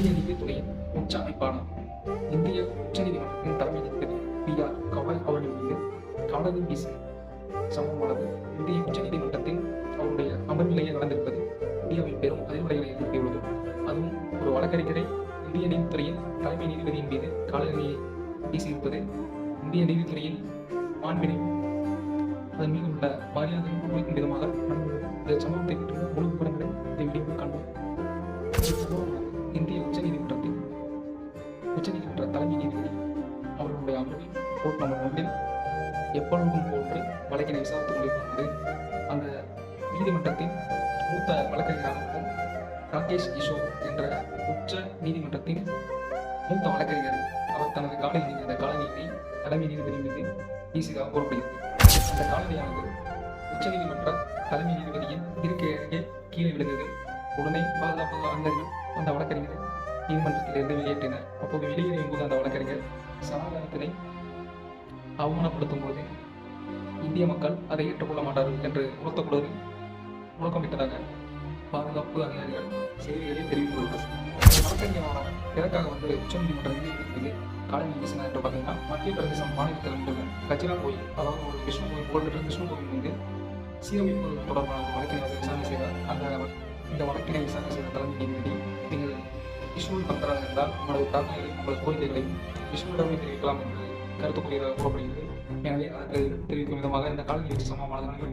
மத்திய நீதித்துறையின் உச்ச அமைப்பான இந்திய உச்ச நீதிமன்றத்தின் தலைமை நீதிபதி பி ஆர் கவாய் அவர்கள் மீது காலனி வீசி சம்பவமானது இந்திய உச்ச நீதிமன்றத்தில் அவருடைய அமர்நிலையில் நடந்திருப்பது இந்தியாவில் பெரும் அதிர்வலைகளை எழுப்பியுள்ளது அதுவும் ஒரு வழக்கறிஞரை இந்திய நீதித்துறையின் தலைமை நீதிபதியின் மீது காலநிலையை வீசியிருப்பது இந்திய நீதித்துறையின் மாண்பினை அதன் மீது உள்ள மரியாதை குறிக்கும் விதமாக நடந்துள்ளது இந்த சம்பவத்தை முழு உச்சநீதிமன்ற தலைமை நீதிபதி அவர்களுடைய அமர்வில் கோர்ட் நம்பர் ஒன்றில் எப்பொழுதும் போன்று வழக்கினை விசாரித்துக் கொண்டிருக்கும்போது அந்த நீதிமன்றத்தின் மூத்த வழக்கறிஞராகவும் ராகேஷ் கிஷோர் என்ற உச்ச நீதிமன்றத்தின் மூத்த வழக்கறிஞர் அவர் தனது காலையில் அந்த காலனியை தலைமை நீதிபதி மீது வீசியதாக கூறப்படுகிறது. அந்த காலனியானது உச்சநீதிமன்ற தலைமை நீதிபதியின் இருக்கை அருகே கீழே விழுந்தது. உடனே பாதுகாப்பு அந்த வழக்கறிஞரை நீதிமன்றத்திலிருந்து வெளியேற்றினர் அப்போது வெளியேறியும் போது அந்த வழக்கறிஞர் சமாதானத்தினை அவமானப்படுத்தும் போது இந்திய மக்கள் அதை ஏற்றுக்கொள்ள மாட்டார்கள் என்று உணர்த்தக்கூடாது முழக்கமிட்டதாக பாதுகாப்பு அதிகாரிகள் செய்திகளில் தெரிவித்துள்ளனர். வழக்கறிஞரான எதற்காக வந்து உச்சநீதிமன்ற நீதிபதி காலனி வீசினார் என்று பார்த்தீங்கன்னா மத்திய பிரதேசம் மாநிலத்தில் உள்ள கச்சிரா கோயில் அதாவது ஒரு விஷ்ணு கோயில் புகழ்பெற்ற விஷ்ணு கோயில் வந்து சீரமைப்பு தொடர்பான வழக்கினை விசாரணை செய்தார். அந்த இந்த வழக்கினை விசாரணை செய்த தலைமை நீதிபதி விஷ்ணுவில் பக்தராக இருந்தால் உங்களது பிரார்த்தனைகளையும் உங்களது கோரிக்கைகளை விஷ்ணுவிடமே தெரிவிக்கலாம் என்று கருத்து கூறியதாக கூறப்படுகிறது. எனவே அதற்கு தெரிவிக்கும் விதமாக இந்த காலநிலைக்கு சமமானதாக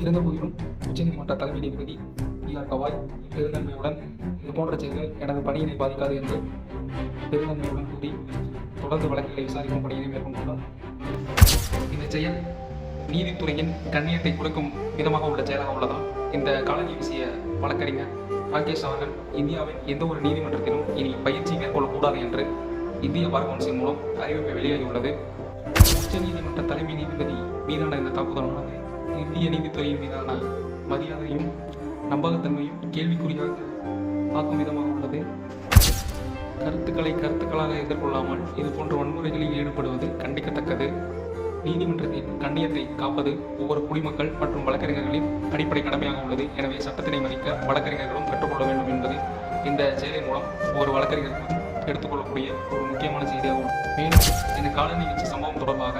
இருந்த போதிலும் உச்சநீதிமன்ற தலைமை நீதிபதி ஆர் கவாய் பெருந்தன்மையுடன் இது போன்ற செயல்கள் எனது பணியினை பாதிக்காது என்று பெருந்தன்மையுடன் கூறி தொடர்ந்து வழக்குகளை விசாரிக்கும் பணியினை மேற்கொண்டுள்ளார் இந்த செயல் நீதித்துறையின் கண்ணியத்தை குறைக்கும் விதமாக உள்ள செயலாக உள்ளதால் இந்த காலநிலை விஷய வழக்கறிஞர் ராகேஷ் அவர்கள் இந்தியாவின் எந்த ஒரு நீதிமன்றத்திலும் இனி பயிற்சி மேற்கொள்ளக்கூடாது என்று இந்திய பார் கவுன்சில் மூலம் அறிவிப்பு வெளியாகியுள்ளது. உச்ச நீதிமன்ற தலைமை நீதிபதி மீதான இந்த தாக்குதலானது இந்திய நீதித்துறையின் மீதான மரியாதையும் நம்பகத்தன்மையும் கேள்விக்குறியாக ஆக்கும் விதமாக உள்ளது. கருத்துக்களை கருத்துக்களாக எதிர்கொள்ளாமல் இது போன்ற வன்முறைகளில் ஈடுபடுவது கண்டிக்கத்தக்கது. நீதிமன்றத்தின் கண்ணியத்தை காப்பது ஒவ்வொரு குடிமக்கள் மற்றும் வழக்கறிஞர்களின் அடிப்படை கடமையாக உள்ளது. எனவே சட்டத்தினை மதிக்க வழக்கறிஞர்களும் கற்றுக்கொள்ள வேண்டும் என்பது இந்த செயலின் மூலம் ஒவ்வொரு வழக்கறிஞர்களும் எடுத்துக்கொள்ளக்கூடிய ஒரு முக்கியமான செய்தியாகும் மேலும் இந்த காலனி வீச்சு சம்பவம் தொடர்பாக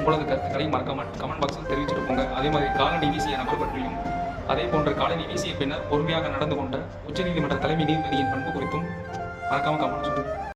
உங்களது கருத்துக்களை மறக்காம கமெண்ட் பாக்ஸில் தெரிவிச்சுட்டு போங்க. அதே மாதிரி காலனி வீசிய நபர் பற்றியும் அதே போன்ற காலனி வீசிய பின்னர் பொறுமையாக நடந்து கொண்ட உச்சநீதிமன்ற தலைமை நீதிபதியின் பண்பு குறித்தும் மறக்காம கமெண்ட் சொல்லுங்கள்